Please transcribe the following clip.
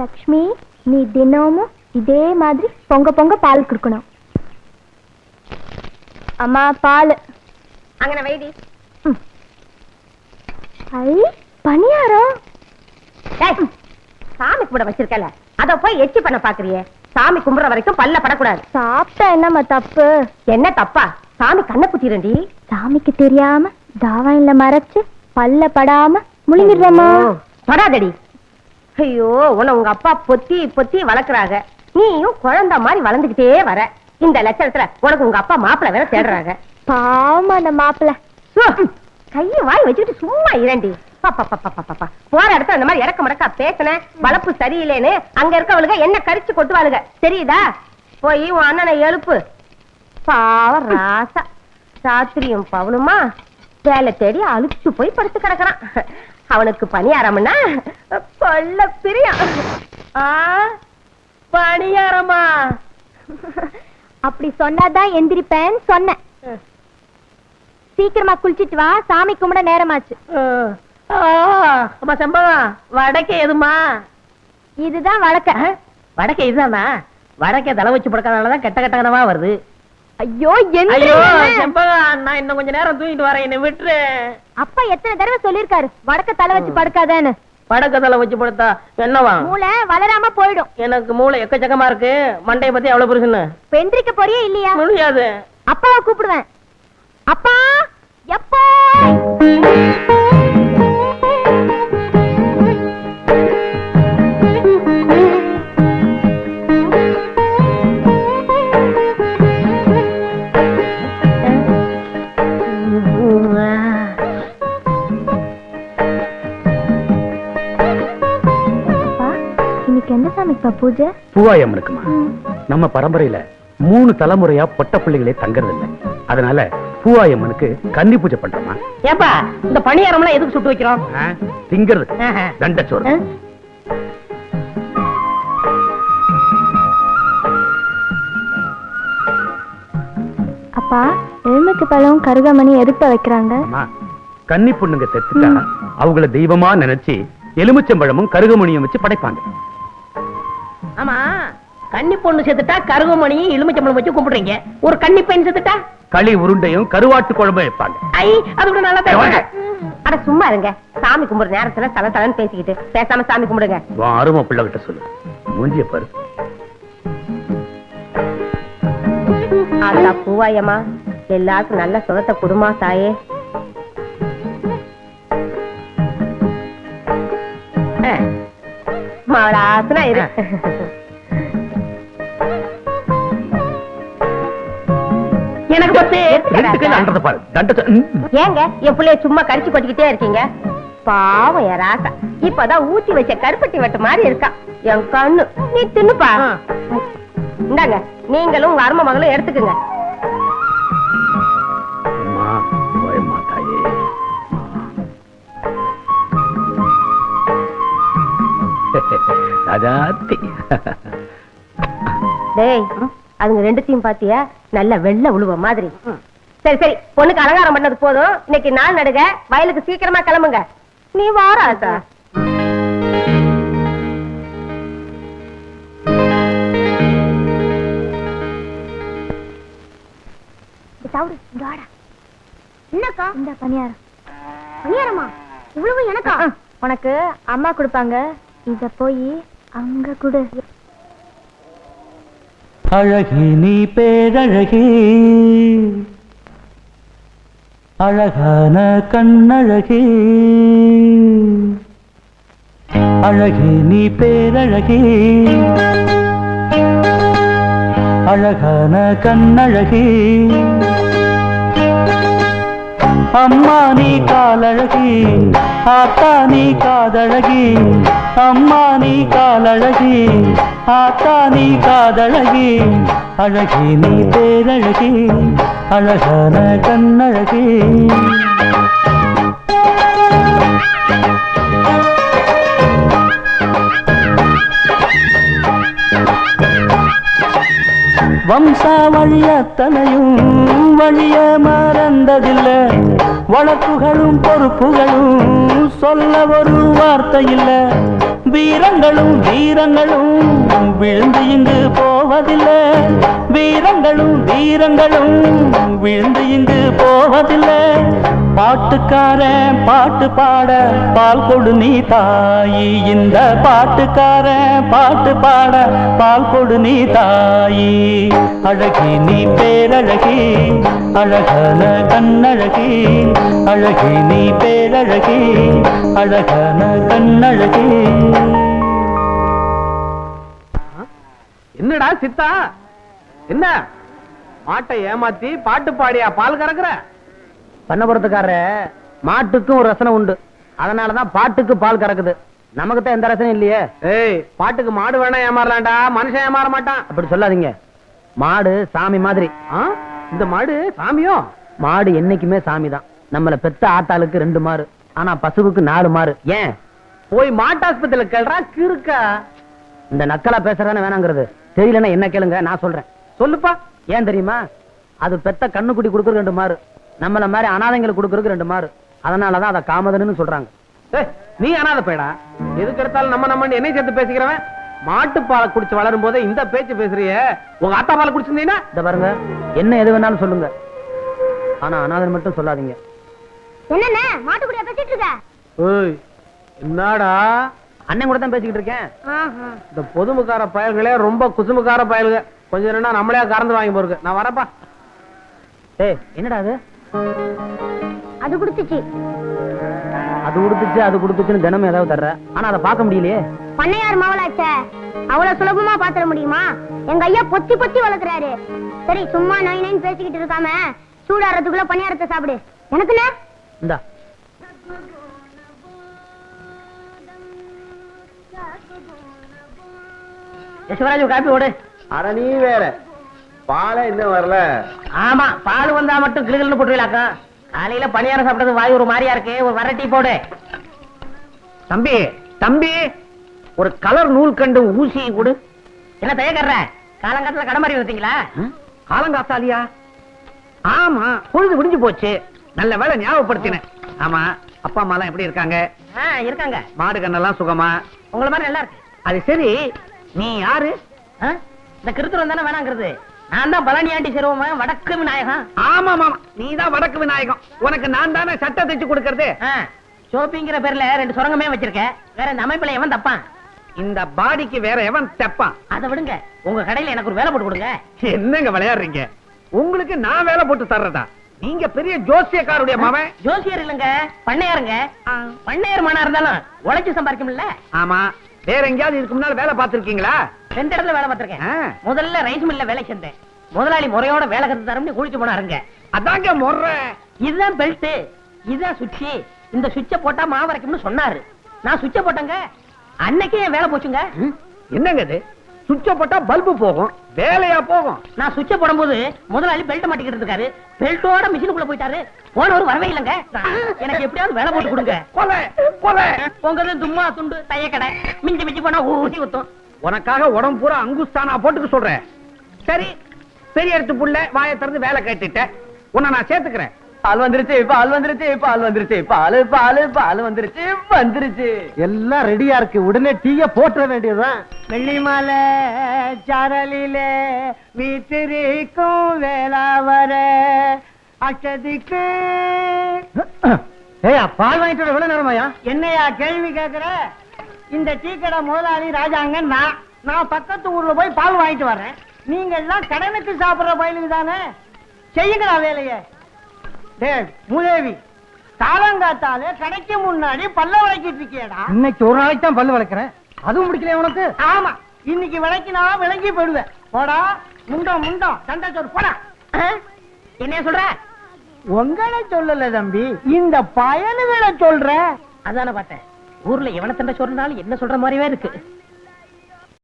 லக்ஷ்மி நீ தினமும் இதே மாதிரி பொங்க பொங்க பால் குடுக்கணும். அம்மா பால். அங்கன வைடி ஐ பணியாரம். சாமி கும்பிட வச்சிருக்கல. அத போய் எச்சி பண்ண பாக்குறியே. சாமி கும்பிடுற வரைக்கும் பல்ல படக்கூடாது. சாப்பிட்டா என்னம்மா தப்பு? என்ன தப்பா? சாமி கண்ணை குத்திரண்டி சாமிக்கு தெரியாம தாவாயில மறைச்சு பல்ல படாம முழுங்கிடுறமா தொடாதடி ஐயோ உன்னை உங்க அப்பா பொத்தி பொத்தி வளர்க்கறாங்க நீயும் குழந்தை மாதிரி வளர்ந்துகிட்டே வர. இந்த லட்சணத்துல உனக்கு உங்க அப்பா மாப்பிள்ளை வேற தேடுறாங்க பாவமா அந்த மாப்பிள்ள. கையை வாய் வச்சுட்டு சும்மா இரண்டி. போற இடத்துல அந்த மாதிரி இறக்க மடக்கா பேசுன வளப்பு சரியில்லைன்னு அங்க இருக்கவளுக என்ன கரிச்சு கொட்டுவாளுக. தெரியுதா? போய் உன் அண்ணனை எழுப்பு. பாவம் ராசா. சாத்திரியும் பவனுமா? வேலை தேடி அழுச்சு போய் படுத்து கிடக்குறான். அவனுக்கு பணியாரம்னா கொல்ல பிரியம் ஆ பணியாரமா அப்படி சொன்னாதான் எந்திரிப்பேன்னு சொன்னேன். சீக்கிரமா குளிச்சிட்டு வா சாமி கும்பிட நேரமாச்சு. அம்மா செம்பகம் வடக்கே எதுமா இதுதான் வழக்க. வடக்கே இதுதானா வடக்கே தலை வச்சு படுக்கறதுனாலதான் கெட்ட கெட்ட கனவா வருது ஐயோ ஐயோ செம்பகம் நான் இன்னும் கொஞ்ச நேரம் தூங்கிட்டு வரேன் என்ன விட்டுரு அப்பா எத்தனை தடவை சொல்லிருக்காரு வடக்க தலை வச்சு படுக்காதேன்னு வடக்க தலை வச்சு படுத்தா என்னவா? மூளை வளராம போயிடும். எனக்கு மூளை எக்கச்சக்கமா இருக்கு. மண்டைய பத்தி அவ்வளவு புருஷன்னு இப்ப எந்திரிக்க போறியே இல்லையா? முடியாது. அப்பாவை கூப்பிடுவேன். அப்பா எப்போ? சாமிப்பா பூஜை? பூவாயம் இருக்குமா? நம்ம பரம்பரையில மூணு தலைமுறையா பொட்ட பிள்ளைகளே தங்கறது இல்ல அதனால பூவாயம்மனுக்கு கன்னி பூஜை பண்றோமா? ஏப்பா இந்த பணியாரம்லாம் எதுக்கு சுட்டு வைக்கிறோம்? திங்கிறது. தண்டச்சோறு? அப்பா எலுமிச்சை பழம் கருகாமணி எதுக்கு வைக்கிறாங்க. அம்மா, கன்னி பொண்ணுங்க செத்துட்டா அவங்கள தெய்வமா நினைச்சு எலுமிச்சம்பழமும் கருகமணியும் வச்சு படைப்பாங்க. ஆமா. கன்னி பொண்ணு செத்துட்டா கருவமணியும் எலுமிச்சம்பழம் வச்சு கும்பிடுறீங்க. ஒரு கன்னி பையன் செத்துட்டா? களி உருண்டையும் கருவாட்டு குழம்பும் வைப்பாங்க. ஐ அது கூட நல்லா. அட சும்மா இருங்க. சாமி கும்பிடுற நேரத்துல தல தலன்னு பேசிக்கிட்டு பேசாம சாமி கும்பிடுங்க. அருமை பிள்ளை கிட்ட சொல்லு. மூஞ்சிய பாரு. ஆத்தா பூவாயம்மா எல்லாருக்கும் நல்ல சுகத்தை குடுமா தாயே. மவளாசனா இரு. எனக்கு பத்து அன்றத பாரு. ஏங்க என் பிள்ளைய சும்மா கரிச்சு கொட்டிக்கிட்டே இருக்கீங்க? பாவம் என் ராசா. இப்பதான் ஊத்தி வச்ச கருப்பட்டி வெட்டு மாதிரி இருக்கா. என் கண்ணு. நீ தின்னுப்பா. இந்தாங்க நீங்களும் உங்க அருமை மகளும் எடுத்துக்குங்க. ராஜாத்தி டேய் அதுங்க ரெண்டுத்தையும் பாத்தியா? நல்ல வெள்ளை உழுவ மாதிரி. சரி சரி பொண்ணுக்கு அலங்காரம் பண்ணது போதும். இன்னைக்கு நாள் நடுக வயலுக்கு சீக்கிரமா கிளம்புங்க. நீ வாராதா என்னக்கா? இந்த பணியாரமா. இவ்வளவு எனக்கா? உனக்கு அம்மா கொடுப்பாங்க. இத போய் அங்க கூட. அழகி நீ பேரழகி. அழகான கண்ணழகி. அழகி நீ பேரழகி. அழகான கண்ணழகி. அம்மா நீ காலழகி ஆத்தா நீ காதழகி அம்மா நீ காலழகி ஆத்தா நீ காதழகி. அழகி நீ பேரழகி அழகான கண்ணழகி. வம்சாவழியத்தனையும் வழிய மறந்ததில்லை. வழக்குகளும் பொறுப்புகளும் சொல்ல ஒரு வார்த்தை இல்லை வீரங்களும் வீரங்களும் விழுந்து இங்கு போவதில்லை. வீரங்களும் வீரங்களும் விழுந்து இங்கு போவதில்லை. பாட்டுக்காரன் பாட்டு பாட பால் கொடு நீ தாயி. இந்த பாட்டுக்காரன் பாட்டு பாட பால் கொடு நீ தாயி. அழகி நீ பேரழகி அழகன கண்ணழகி. அழகி நீ பேரழகி அழகன கண்ணழகி. என்னடா சித்தா? என்ன? மாட்டை ஏமாத்தி பாட்டு பாடியா பால் கறக்குற? பண்ணபுரத்துக்கார மாட்டுக்கும் ஒரு ரசனை உண்டு. அதனாலதான் பாட்டுக்கு பால் கறக்குது. நமக்கு தான் எந்த ரசனையும் இல்லையே. ஏய் பாட்டுக்கு மாடு வேணா ஏமாறலாம்டா. மனுஷன் ஏமாற மாட்டான். அப்படி சொல்லாதீங்க. மாடு சாமி மாதிரி. இந்த மாடு சாமியோ? மாடு என்னைக்குமே சாமி தான் நம்மள பெத்த ஆத்தாளுக்கு ரெண்டு மாறு. ஆனா பசுவுக்கு நாலு மாறு. ஏன்? போய் மாட்டாஸ்பத்திரியில கேள்றா கிறுக்கா. இந்த நக்கலா பேசுறதானே வேணாங்கிறது. தெரியலன்னா என்ன கேளுங்க நான் சொல்றேன். சொல்லுப்பா. ஏன் தெரியுமா? அது பெத்த கண்ணுக்குட்டி கொடுக்கறது ரெண்டு மாறு. நம்மள மாதிரி அனாதைங்களுக்கு கொடுக்கறதுக்கு ரெண்டு மாறு. அதனாலதான் அதை காமதன்னு சொல்றாங்க. நீ அனாதை பேடா எதுக்கு எடுத்தாலும் நம்ம நம்ம என்னை சேர்த்து பேசிக்கிறவன்? மாட்டு பாலை குடிச்சு வளரும் போதே இந்த பேச்சு பேசுறிய. உங்க ஆத்தா பாலை குடிச்சிருந்தீங்கன்னா இந்த பாருங்க என்ன எது வேணாலும் சொல்லுங்க. ஆனா அனாதை மட்டும் சொல்லாதீங்க. என்னண்ணே மாட்டுக்குடியா பேசிட்டு இருக்க? ஓய் என்னடா? அண்ணன் கூட தான் பேசிக்கிட்டு இருக்கேன். இந்த பொதுமுக்கார பயல்களே ரொம்ப குசுமுக்கார பயல்க. கொஞ்சம் ரெண்டா நம்மளே கறந்து வாங்கி போருக்கு நான் வரப்பா ஏய் என்னடா அது? அது குடுத்துச்சு. அது கொடுத்துச்சு அது கொடுத்துச்சுன்னு தினமும் ஏதாவது தர்ற. ஆனா அதை பார்க்க முடியலையே. பண்ணையார் மாவளாச்சே. அவ்வளவு சுலபமா பாத்திர முடியுமா? எங்க ஐயா பொத்தி பொத்தி வளர்க்குறாரு. சரி சும்மா நைன் நைன் பேசிக்கிட்டு இருக்காம சூடாறதுக்குள்ள பணியாரத்தை சாப்பிடு. எனக்குண்ணே இந்தா. யசுவராஜ் காப்பி ஓடு. அட நீ வேற. பாலை இன்னும் வரல. ஆமா பால் வந்தா மட்டும் கிளுகிள்னு போட்டுருக்கா காலையில பணியாரம் சாப்பிட்டது வாய் ஒரு மாதிரியா இருக்கு ஒரு வர டீ போடு. தம்பி தம்பி ஒரு கலர் நூல் கண்டு ஊசி கொடு. என்ன தயக்கற காலங்காலத்துல கடை மாதிரி வந்தீங்களா காலங்காத்தாலியா? ஆமா பொழுது விடிஞ்சு போச்சு. நல்ல வேலை ஞாபகப்படுத்தினேன். ஆமா அப்பா அம்மா எல்லாம் எப்படி இருக்காங்க? ஆ, இருக்காங்க. மாடு கண்ணெல்லாம் சுகமா? உங்களை மாதிரி நல்லா இருக்கு. அது சரி நீ யாரு? ஆ? இந்த கிருத்துரம் தானே வேணாங்கிறது. நான் தான் பழனியாண்டி சிறுவன் வடக்கு விநாயகம். ஆமா மாமா நீதான் வடக்கு விநாயகம். உனக்கு நான் தானே சட்டை தைச்சு கொடுக்கறது? ஷோப்பிங்கிற பேர்ல ரெண்டு சுரங்கமே வச்சிருக்கேன் வேற இந்த அமைப்புல எவன் தப்பான்? இந்த பாடிக்கு வேற எவன் தெப்பான்? அதை விடுங்க. உங்க கடையில எனக்கு ஒரு வேலை போட்டு கொடுங்க. என்னங்க விளையாடுறீங்க? உங்களுக்கு நான் வேலை போட்டு தர்றதா? நீங்க பெரிய ஜோசியக்காருடைய மவன் ஜோசியர் இல்லங்க பண்ணையாருங்க. பண்ணையார் மனா இருந்தாலும் உழைச்சு சம்பாதிக்கும்ல ஆமா. வேற எங்கேயாவது இதுக்கு முன்னால வேலை பார்த்திருக்கீங்களா? ரெண்டு இடத்துல வேலை பார்த்திருக்கேன். முதல்ல ரைஸ் மில்ல வேலை செஞ்சேன். முதலாளி முறையோட வேலை கத்து தரம்னு குளிச்சு போனாருங்க அதாங்க முறை. இதுதான் பெல்ட் இதுதான் சுவிட்ச் இந்த சுவிட்ச போட்டா மாவரைக்கும்னு சொன்னாரு. நான் சுவிட்ச போட்டேங்க. அன்னைக்கே என் வேலை போச்சுங்க. என்னங்க இது? சுவிட்ச போட்டா பல்பு போகும். வேலையா போகும். நான் சுவிட்ச போடும்போது முதலாளி பெல்ட் மாட்டிக்கிட்டு இருக்காரு. பெல்ட்டோட மிஷினுக்குள்ள போயிட்டாரு. போனவர் வரவே இல்லைங்க. எனக்கு எப்படியாவது வேலை போட்டு கொடுங்க. உங்க தும்மா துண்டு தையக்கடை. மிஞ்சி மிஞ்சி போனா ஊசி ஊத்தும். உனக்காக உடம்பு பூரா அங்குஸ்தானா போட்டுக்க சொல்றேன். சரி பெரிய எடுத்து புள்ள வாயை திறந்து வேலை கேட்டுட்ட. உன்னை நான் சேர்த்துக்கிறேன். பால் வந்துருச்சு பால் வந்துருச்சு பால் வந்துருச்சு. பால் பால் பால் வந்துருச்சு வந்துருச்சு. எல்லாம் ரெடியா இருக்கு. உடனே டீய போட்டுற வேண்டியதுதான். வெள்ளிமலை சாரலிலே வீட்டிருக்கும் வேளாவர அச்சதிக்கு ஏயா பால் வாங்கிட்டு வர எவ்வளவு நேரமாயா? என்னையா கேள்வி கேக்குற? இந்த டீ கடை முதலாளி ராஜாங்க நான் நான் பக்கத்து ஊர்ல போய் பால் வாங்கிட்டு வர்றேன். நீங்க எல்லாம் கடனுக்கு சாப்பிடுற பயலுக்கு தானே? செய்யுங்களா வேலையை? டேய் மூதேவி காலங்காத்தாலே கடைக்கு முன்னாடி பல்ல விளக்கிட்டு இருக்கியடா. இன்னைக்கு ஒரு நாளைக்கு தான் பல்லு வளர்க்கிறேன் அதுவும் முடிக்கல உனக்கு? ஆமா இன்னைக்கு விளக்கினா விளங்கி போயிடுவேன். போடா முண்டம் முண்டம் சண்டை சோறு போடா. என்ன சொல்ற? உங்களை சொல்லல தம்பி இந்த பயலுகளை சொல்ற. அதான பார்த்தேன். ஊர்ல எவனை சண்டை சொல்றனாலும் என்ன சொல்ற மாதிரியே இருக்கு.